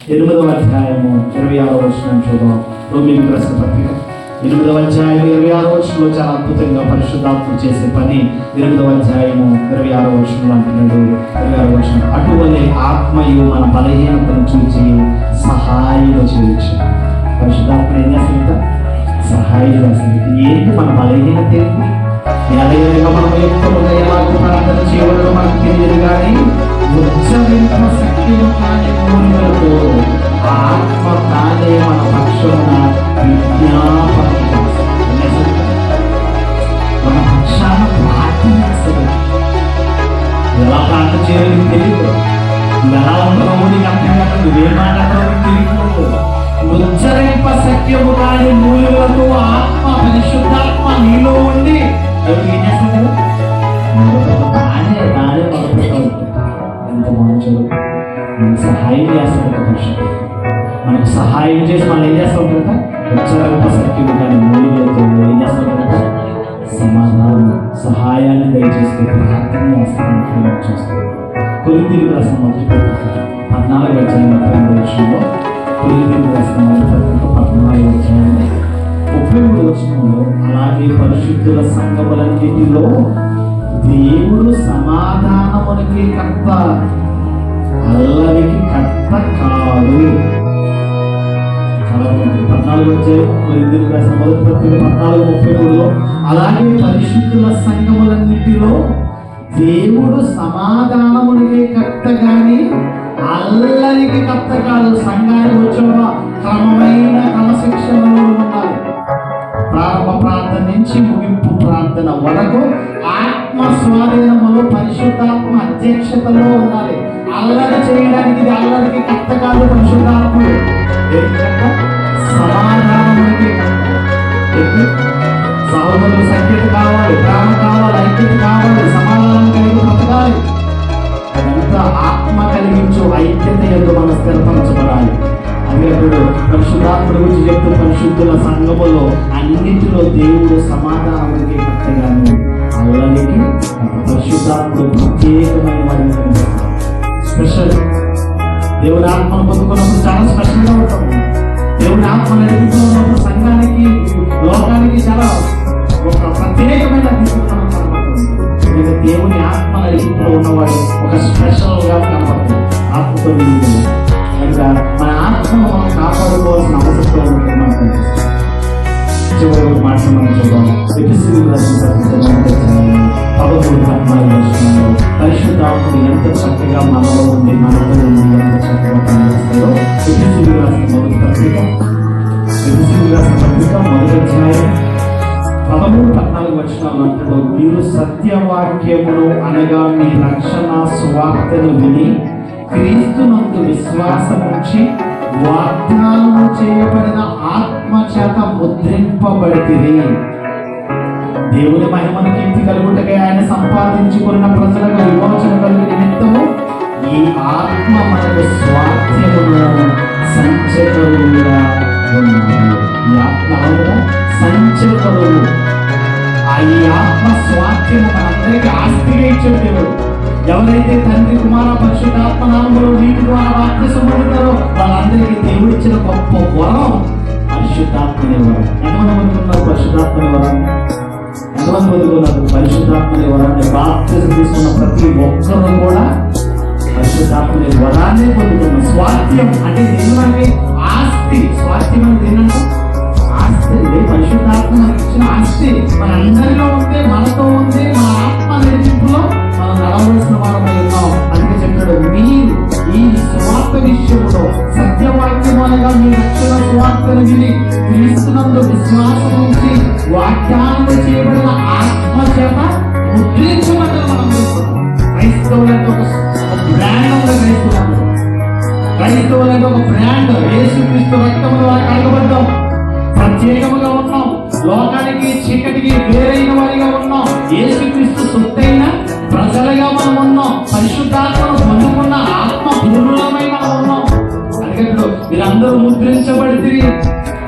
ఎనిమిదవ అధ్యాయము ఇరవై ఆరో వచ్చిన చూద్దాం రోమిన్ ప్రశ్న పత్రిక ఎనిమిదవ అధ్యాయం ఇరవై ఆరో వచనంలో చాలా అద్భుతంగా పరిశుద్ధాత్మ చేసే పని ఎనిమిదవ అధ్యాయము ఇరవై ఆరో వచనంలో అంటున్నాడు. ఇరవై ఆరో వచనం. అటువలే ఆత్మయు మన బలహీనతను చూచి సహాయం చేయొచ్చు పరిశుద్ధాత్మ ఏం చేస్తుంట సహాయం చేస్తుంది ఏంటి మన బలహీనత ఏంటి? ఎలాగైనా మనం ఎక్కువగా ఎలాగో ప్రార్థన చేయడం మనకు తెలియదు కానీ ఎలా చేయాలి తెలియదు. ఎలా ఉండవు నీకు అర్థం కాదు నువ్వేం మాట్లాడతావు తెలియదు ఉచ్చరింప సత్యము కాని మూలులతో ఆత్మ పరిశుద్ధాత్మ నీలో ఉండి ఎవరు ఏం చేస్తారు తానే తానే మొదలుపెడతా ఎంత మంచోడు మనకు సహాయం చేస్తాడు ఒక మనకు సహాయం చేసి మనం ఏం చేస్తాం కదా ఉచ్చరింప సత్యము కాని మూలుగులతో ఏం చేస్తాం కదా సమాధానం సహాయాన్ని దయచేసి ప్రార్థన చేస్తాను చూస్తాం. కొరింథీయులకు రాసిన మొదటి పత్రిక పద్నాలుగు అధ్యాయం పన్నెండు విషయంలో కొరింథీయులకు రాసిన మొదటి పత్రిక పద్నాలుగు అధ్యాయం ముప్పై మూడు వచనంలో అలాగే పరిశుద్ధుల సంఘములన్నిటిలో దేవుడు సమాధానమునికి కర్త. అల్లరికి కర్త కాదు పద్నాలుగు వచ్చే కొరింథీయులకు రాసిన మొదటి పత్రిక పద్నాలుగు ముప్పై మూడులో అలాగే పరిశుద్ధుల సంఘములన్నిటిలో దేవుడు సమాధానమునికి కర్త గాని అల్లరికి కర్త కాదు సంఘానికి వచ్చిన క్రమమైన క్రమశిక్షణలో ఉండాలి ప్రారంభ ప్రార్థన నుంచి ముగింపు ప్రార్థన వరకు ఆత్మ స్వాధీనములో పరిశుద్ధాత్మ అధ్యక్షతలో ఉండాలి. అల్లరి చేయడానికి ఇది అల్లరికి కర్త కాదు పరిశుద్ధాత్మ స్థిరపరచబడాలి అప్పుడు పరిశుద్ధాత్మ గురించి చెప్తూ పరిశుద్ధుల సంఘములో అన్నింటిలో దేవుడు సమాధానానికి కట్టగాను అల్లనికి పరిశుద్ధాత్మ ప్రత్యేకమైన వారిని స్పెషల్. దేవుని ఆత్మను పొందుకున్నప్పుడు చాలా స్పెషల్గా ఉంటాం. దేవుని ఆత్మ నడిపించుకున్నప్పుడు సంఘానికి లోకానికి చాలా ఒక ప్రత్యేకమైన తీసుకున్నాం దేవుని ఆత్మ నడిపింపులో ఉన్నవాడు ఒక స్పెషల్గా కనబడుతుంది. ఆత్మతో మన ఆత్మను మనం కాపాడుకోవాల్సిన అవసరం ఉంటుంది చివరి ఒక మాట మనం చూద్దాం. పదమూడు పద్నాలుగు వర్షంలో పరిశుద్ధాత్ముడు ఎంత చక్కగా మనలో ఉంది మనలో ఉంది ఎంత చక్కగా పనిచేస్తాయో ఎపిసిడి రాసిన మొదటి పత్రిక రాసిన పత్రిక మొదటి అధ్యాయం పదమూడు పద్నాలుగు వచనాలు అంటాడు మీరు సత్యవాక్యమును అనగా మీ రక్షణ స్వార్థను విని క్రీస్తునందు విశ్వాసం ఉంచి వాగ్దానము చేయబడిన ఆత్మ చేత ముద్రింపబడితిరి. దేవుని మహిమను కీర్తి కలుగుటకై ఆయన సంపాదించుకున్న ప్రజలకు విమోచన కలుగు నిమిత్తము ఈ ఆత్మ మనకు స్వాస్థ్యమును సంచరులుగా ఉన్నాడు ఈ ఆత్మ సంచరులు ఆ ఈ ఆత్మ స్వాస్థ్యము మనందరికీ ఆస్తిగా ఇచ్చాడు దేవుడు. ఎవరైతే తండ్రి కుమార పరిశుద్ధాత్మ నామములో వీటి ద్వారా బాప్తిసం పొందుతారో వాళ్ళందరికీ దేవుడు ఇచ్చిన గొప్ప వరం పరిశుద్ధాత్మనే వరం. ఎంతమంది ఉన్నారు పరిశుద్ధాత్మని వరం? ఎంతమంది పొందుకున్నారు పరిశుద్ధాత్మని వరాన్ని బాప్తిసం తీసుకున్న ప్రతి ఒక్కరూ కూడా పరిశుద్ధాత్మని వరాన్ని పొందుకున్నారు స్వాస్థ్యం అంటే దేనికి ఆస్తి. స్వాస్థ్యం అంటే ఏంటంటే ఆస్తి. పరిశుద్ధాత్మ ఇచ్చిన ఆస్తి. మనందరిలో యేసుక్రీస్తు రక్తములో కలగబడ్డాం. ప్రత్యేకముగా ఉన్నాం. లోకానికి చీకటికి వేరైన వారిగా ఉన్నాం. యేసుక్రీస్తు సొత్తైన ప్రజలుగా మనం ఉన్నాం. పరిశుద్ధాత్మను పొందుకున్న ఆత్మ పూర్ణులమై మనం ఉన్నాం. అందుకే మీరందరూ ముద్రించబడితే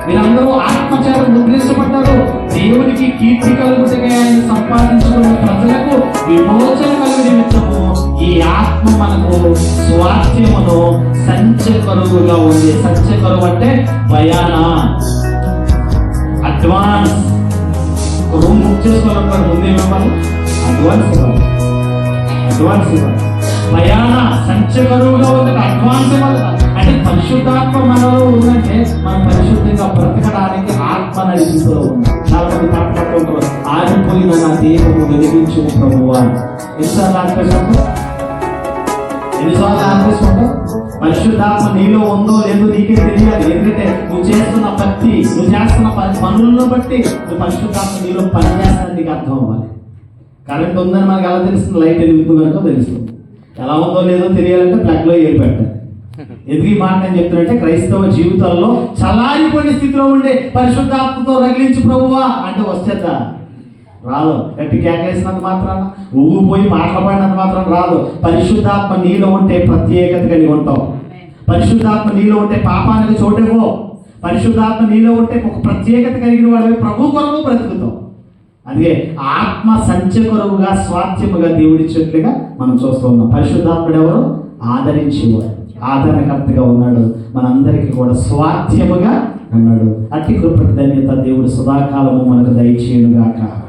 మీరందరూ ఆత్మచారం ముద్రించబడ్డారు. దేవునికి కీర్తి కలుగుటగా ఆయన సంపాదించుకున్న ప్రజలకు విమోచన కలుగు నిమిత్తము ఈ ఆత్మ మనకు స్వాస్థ్యమును సంచకరువుగా ఉంది సంచకరువు అంటే భయాన? అడ్వాన్స్. రూమ్ బుక్ చేసుకోవాలనుకోండి ముందే ఇవ్వాలి? అడ్వాన్స్ ఇవ్వాలి. అడ్వాన్స్ ఇవ్వాలి. భయాన? సంచకరువుగా ఉంది అడ్వాన్స్ ఇవ్వాలి అంటే పరిశుద్ధాత్మ మనలో ఉందంటే మనం పరిశుద్ధంగా బ్రతకడానికి ఆత్మ నడిపిస్తూ ఉంది చాలా మంది పాటలు ఆరిపోయిన నా దేవుడు వెలిగించు ప్రభువా ఎన్నిసార్లు ఆడిపోయినప్పుడు ఎన్నిసార్లు ఆడిపోతుంటావు పరిశుద్ధాత్మ నీలో ఉందో లేదో నీకే తెలియాలి. ఎందుకంటే నువ్వు చేస్తున్న భక్తి నువ్వు చేస్తున్న పని పనులను బట్టి నువ్వు పరిశుద్ధాత్మ నీలో పని చేస్తానని నీకు అర్థం అవ్వాలి. కరెంట్ ఉందని మనకు ఎలా తెలుస్తుంది? లైట్ వెలుగుతుందనుకో తెలుస్తుంది. ఎలా ఉందో లేదో తెలియాలంటే ప్లగ్లో ఏరు పెట్టాలి ఎందుకు ఈ మాట నేను చెప్తున్నట్టే? క్రైస్తవ జీవితాల్లో చలారిపోయిన స్థితిలో ఉండే పరిశుద్ధాత్మతో రగిలించు ప్రభువా అంటే వచ్చేద్దా రాదు. గట్టి కేకలేసినంత మాత్రాన ఊగిపోయి మాట్లాడినంత మాత్రం రాదు. పరిశుద్ధాత్మ నీలో ఉంటే ప్రత్యేకత కలిగి ఉంటావు. పరిశుద్ధాత్మ నీలో ఉంటే పాపానికి చోటేవో పరిశుద్ధాత్మ నీలో ఉంటే ఒక ప్రత్యేకత కలిగిన వాళ్ళవి ప్రభు కొరకు బ్రతుకుతాం అదే ఆత్మ సంచకొరవుగా స్వాస్థ్యముగా దేవుడిచ్చినట్లుగా మనం చూస్తూ ఉన్నాం. పరిశుద్ధాత్ముడు ఎవరు? ఆదరించేవాడు. ఆదరణకర్తగా ఉన్నాడు. మనందరికీ కూడా స్వాస్థ్యముగా ఉన్నాడు. అట్టి కృపటి ధన్యత దేవుడు సదాకాలము మనకు దయచేయుగాక